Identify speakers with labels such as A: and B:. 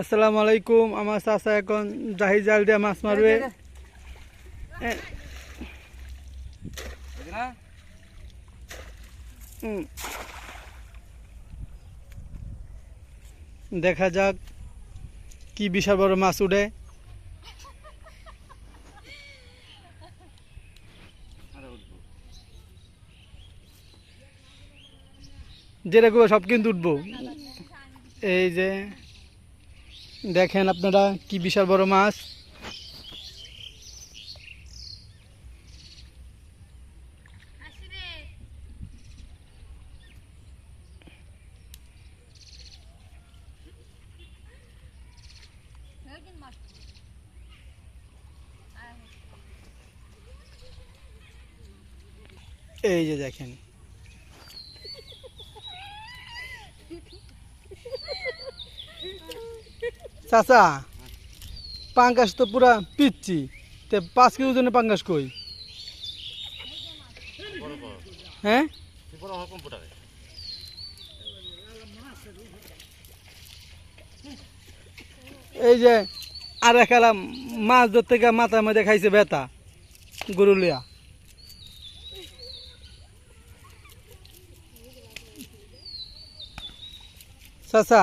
A: আসসালামু আলাইকুম আমার চাচা এখন জাহি জাল দিয়ে মাছ মারবে। দেখা যাক কি বিশাল বড় মাছ উঠে। যেরকম সব কিন্তু উঠবো। এই যে দেখেন আপনারা কি বিশাল বড় মাছ। এই যে দেখেন। চাচা, পাঙ্গাস তো পুরা পিচ্ছি। তে পাঁচ কেজি ওজনে পাঙ্গাস কই? হ্যাঁ? এই যে আর একালা মাছ ধরতে গিয়ে মাথার মধ্যে খাইছে বেতা গরুলিয়া চাচা